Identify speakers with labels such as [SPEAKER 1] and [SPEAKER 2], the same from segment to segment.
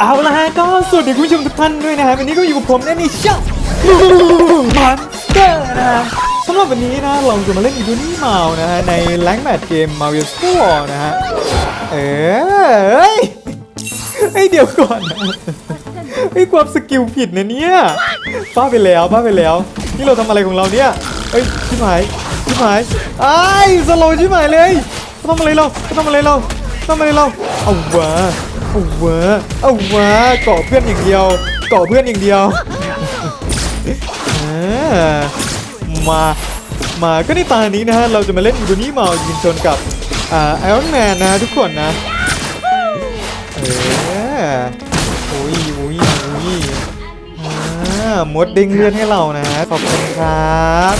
[SPEAKER 1] เอาละฮะก็สวัสดีคุณผู้ชมทุกท่านด้วยนะฮะวันนี้ก็อยู่กับผมแน่นี่ช่องมันเตอร์นะฮะสำหรับวันนี้นะเราจะมาเล่นอีดูนี่เมานะฮะในแรงแมทเกม Mario s p o r นะฮะเอ้ยเฮ้ยเดี๋ยวก่อนไอความสกิลผิดนะเนี่ยบ้าไปแล้วบ้าไปแล้ว นี่เราทำอะไรของเราเนี่ยเอ้ยชิบหายชิบหายไอ้สโลว์ชิบหายเลยทำอะไรเราทำอะไรเราทำอะไรเราเอาวะ เอาวะเอาวะเกาะเพื่อนอย่างเดียวเกาะเพื่อนอย่างเดียวมามาก็ในตานี้นะฮะเราจะมาเล่นอีโดนี่มายิงชนกับอ่าไอรอนแมนนะทุกคนนะเออโอ้ยโอ้ยโอ้ยอ่ามดเด้งเลือดให้เรานะขอบคุณครับ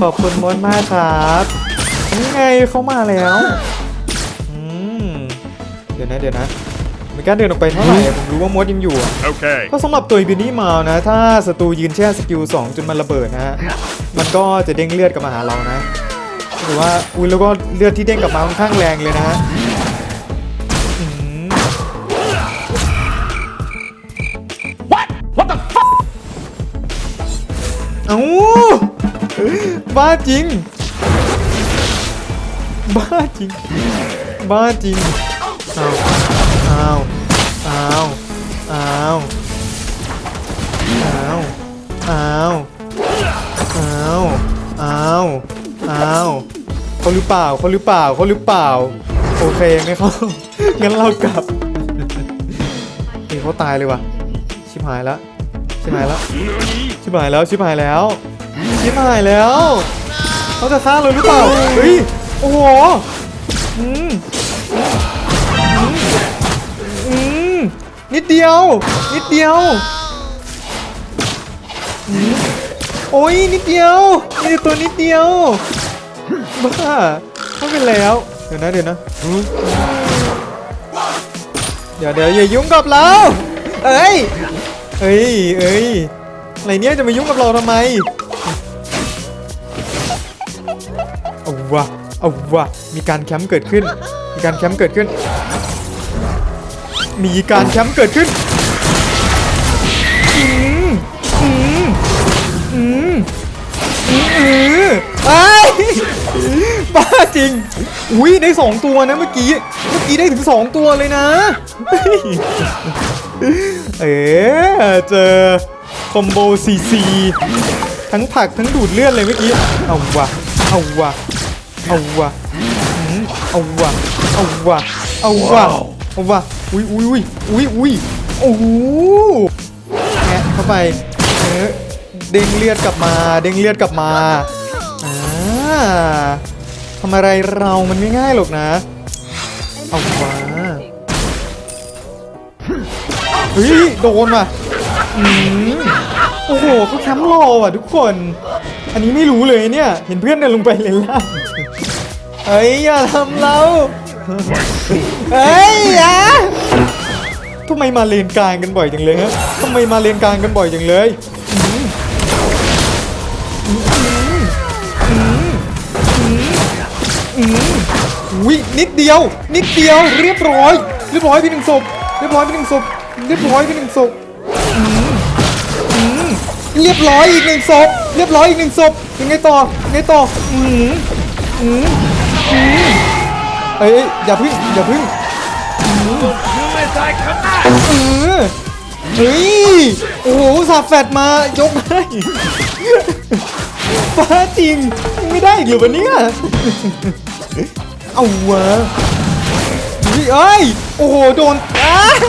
[SPEAKER 1] ขอบคุณมดมากครับนี่ไงเขามาแล้วอืมเดี๋ยวนะเดี๋ยวนะ ไม่กล้าเดินออกไปเท่าไหร่อะผมรู้ว่ามดยังอยู่อะ
[SPEAKER 2] Okay.
[SPEAKER 1] ก็สำหรับตัวบินี่มานะ ถ้าศัตรูยืนแช่สกิล2จนมันระเบิดนะฮะมันก็จะเด้งเลือดกลับมาหาเรานะหรือว่าอุ้ยแล้วก็เลือดที่เด้งกลับมาค่อนข้างแรงเลยนะฮะอืม
[SPEAKER 2] What the fuck?
[SPEAKER 1] เอ้าบ้าจริง บ้าจริง บ้าจริงอ้าว อ้าว อ้าว อ้าว อ้าว อ้าว อ้าว อ้าว อ้าวเขาหรือเปล่าเขาหรือเปล่าเขาหรือเปล่า โอเคไหมเขางั้นเรากลับนี่เขาตายเลยวะชิบหายแล้ว ชิบหายแล้ว ชิบหายแล้ว ชิบหายแล้ว ชิบหายแล้ว เขาจะฆ่าเลยหรือเปล่า เฮ้ย โอ้โห อืม นิดเดียว นิดเดียวอืมโอ้ยนิดเดียวมีแต่ตัวนิดเดียว บ้าไม่เป็นแล้ว เดี๋ยวนะเดี๋ยวนะเดี๋ยวเดี๋ยวอย่ายุ่งกับเรา เอ้ย เอ้ยเอ้ยอะไรเนี้ยจะมายุ่งกับเราทำไมเอาวะเอาวะมีการแคมป์เกิดขึ้น มีการแคมป์เกิดขึ้น มีการแคมป์เกิดขึ้น อืมอืมอืมอืมอืมไอ้ยบ้าจริง อุ้ยได้สองตัวนะเมื่อกี้ เมื่อกี้ได้ถึงสองตัวเลยนะ เอ๋เจอคอมโบซีซีทั้งผักทั้งดูดเลือดเลยเมื่อกี้ เอาวะ เอาวะ เอาวะเอาวะ เอาวะ เอาวะ เอาวะ อุ้ยอุ้ยอุ้ยอุ้ยอุ้ยโอ้โหแงะเข้าไปเออเด้งเลือดกลับมา เด้งเลือดกลับมาอ่าทำอะไรเรามันไม่ง่ายหรอกนะ เอาวะเฮ้ยโดนว่ะอืมโอ้โหเขาแคมป์รอว่ะทุกคน อันนี้ไม่รู้เลยเนี่ย เห็นเพื่อนเดินลงไปเลนล่างเฮ้ยอย่าทำเรา เฮ้ยอย่าทำไมมาเลนกลางกันบ่อยจังเลยฮะทำไมมาเลนกลางกันบ่อยจังเลยอืมอืมอืมอืมอืมอุ้ยนิดเดียว นิดเดียว เรียบร้อย เรียบร้อยพี่หนึ่งศพ เรียบร้อยพี่หนึ่งศพ เรียบร้อยพี่หนึ่งศพอืมอืมเรียบร้อยอีกหนึ่งศพ เรียบร้อยอีกหนึ่งศพ ยังไงต่อ ยังไงต่อ อืมอืมอืม เอ้ยเอ้ยอย่าพึ่งอย่าพึ่งเออเฮ้ยโอ้โหสับแฟดมายกให้บ้าจริงไม่ได้อีกเหรือวะเนี่ยเอาวะเฮ้ยเอ้ยโอ้โหโดนอ้าย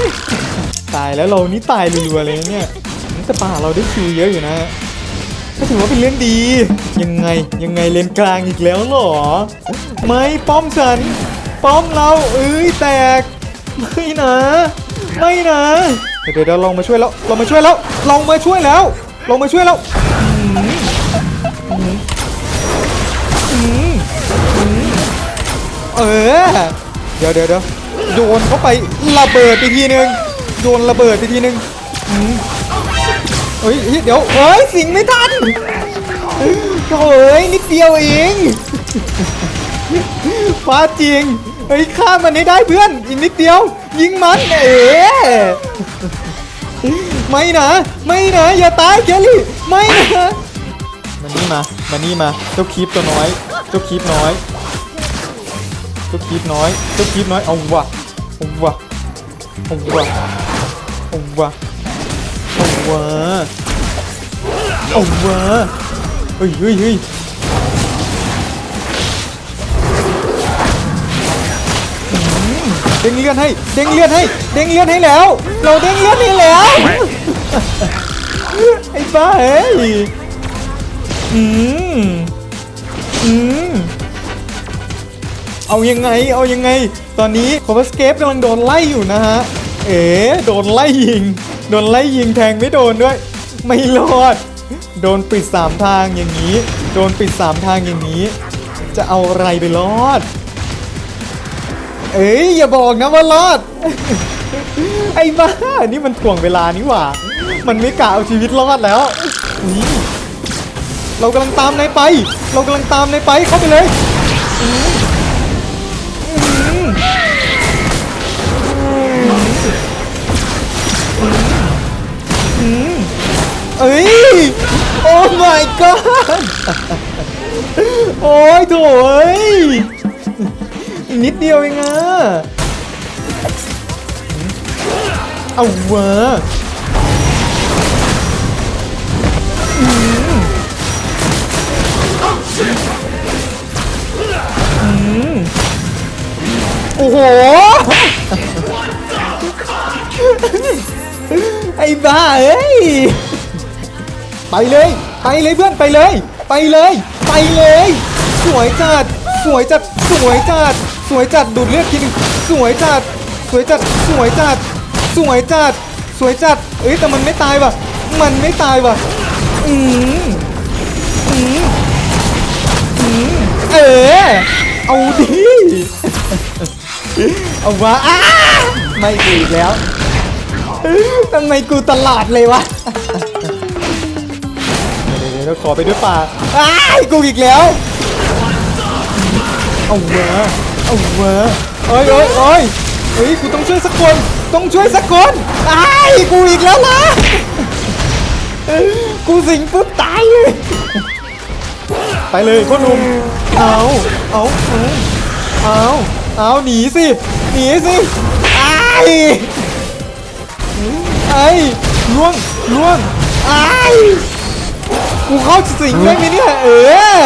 [SPEAKER 1] ตายแล้วเรานี่ตายรัวๆเลยนะเนี่ยแต่ป่าเราได้คิวเยอะอยู่นะก็ถือว่าเป็นเรื่องดี ยังไงยังไงเลนกลางอีกแล้วเหรอ ไม่ป้อมฉัน ป้อมเราเอ้ยแตก ไม่นะ ไม่นะเดี๋ยวเดี๋ยวเราลองมาช่วยแล้วเรามาช่วยแล้วลองมาช่วยแล้วลองมาช่วยแล้วเออเดี๋ยวเดี๋ยวเดี๋ยวโยนเข้าไประเบิดไปทีนึงโยนระเบิดไปทีนึงเฮ้ยเฮ้ยเดี๋ยวเฮ้ยสิงไม่ทันเอ้ยนิดเดียวเอง ฟ้าจริงเฮ้ยฆ่ามันให้ได้เพื่อนอีกนิดเดียว ยิงมันเอ๋ไม่นะไม่นะอย่าตายแกลี่ไม่นะมานี่มามานี่มาเจ้าคีบตัวน้อยเจ้าคีบน้อยเจ้าคีบน้อยเจ้าคีบน้อยเอาวะเอาวะเอาวะเอาวะเอาวะเอาวะเฮ้ยเฮ้ยเฮ้ย ด้งเลือดให้ เด้งเลือดให้ เด้งเลือดให้แล้ว เราเด้งเลือดให้แล้ว ไอ้บ้าเอ้ย อืม อืม เอายังไง เอายังไง ตอนนี้คอร์สเกปกำลังโดนไล่อยู่นะฮะ เอ๋โดนไล่ยิง โดนไล่ยิงแทงไม่โดนด้วย ไม่รอด โดนปิดสามทางอย่างนี้ โดนปิดสามทางอย่างนี้ จะเอาอะไรไปรอด เอ้ยอย่าบอกนะว่ารอด ไอ้บ้า นี่มันถ่วงเวลานี่หว่า มันไม่กะเอาชีวิตรอดแล้วนี่เรากำลังตามนายไป เรากำลังตามนายไปเข้าไปเลยอืมอืมอืมเอ้ย โอ้ my god โอ้ยโถ่เอ้ย นิดเดียวเองอะเอาวะโอ้โห ไอ้บ้าเอ้ย ไปเลย ไปเลยเพื่อนไปเลย ไปเลย ไปเลย สวยจัด สวยจัด สวยจัด สวยจัดดูดเลือดทีนึงสวยจัด สวยจัด สวยจัด สวยจัด สวยจัด เอ้ยแต่มันไม่ตายว่ะ มันไม่ตายว่ะ อืมอืมอืมเออเอาดิ เอาวะอ้าไม่กูอีกแล้วทำไมกูตลอดเลยวะ เดี๋ยวเดี๋ยวขอไปด้วยป่าอ้ากูอีกแล้ว เอาเวะ เอาเวะเอ้ยเอ้ยเอ้ยเฮ้ยกูต้องช่วยสักคนต้องช่วยสักคนอ้ายกูอีกแล้วนะกูสิงปุ๊บตายเลยไปเลยพ่อหนุ่มเอาเอาเอาเอาหนีสิหนีสิไอ้ายไอ้ล่วงล่วงไอ้ายกูเข้าสิงได้ไหมเนี่ยเออ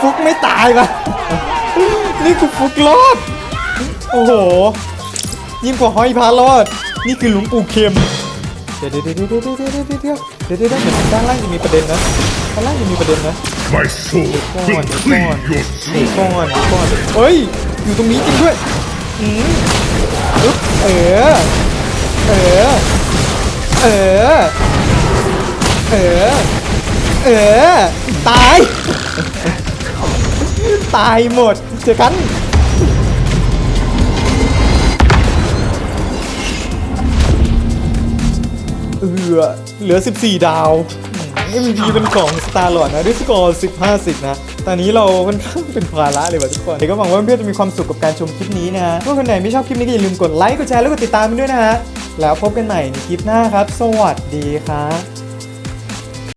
[SPEAKER 1] ฟุกไม่ตายปะ นี่กูฟุกรอด โอ้โห ยิ่งกว่าห้อยพารอด นี่คือหลวงปู่เข็ม เดี๋ยวเดี๋ยวเดี๋ยวเดี๋ยวเดี๋ยวเดี๋ยวเดี๋ยวเดี๋ยวเดี๋ยวเดี๋ยวเดี๋ยวด้านล่างจะมีประเด็นนะด้านล่างจะมีประเด็นนะ
[SPEAKER 2] My sword
[SPEAKER 1] ก่อน
[SPEAKER 2] will
[SPEAKER 1] ก่
[SPEAKER 2] clean
[SPEAKER 1] อน
[SPEAKER 2] your
[SPEAKER 1] เดี๋ยว
[SPEAKER 2] soul.
[SPEAKER 1] ก่อนก่อนเอ้ย อยู่ตรงนี้จริงด้วย อืมอึ๊บเออ เออ เออ เออ เออ ตาย ตายหมด เจอกันเออเหลือ 14 ดาว MVP เป็นของ Star Lord นะด้วยสกอร์15 10นะ ตอนนี้เราค่อนข้างเป็นภาระเลยว่ะทุกคนเดี๋ยวก็หวังว่าเพื่อนๆจะมีความสุขกับการชมคลิปนี้นะฮะถ้าคนไหนไม่ชอบคลิปนี้ก็อย่าลืมกดไลค์ กดแชร์ แล้วกดติดตามมันด้วยนะฮะ แล้วพบกันใหม่ในคลิปหน้าครับ สวัสดีครับ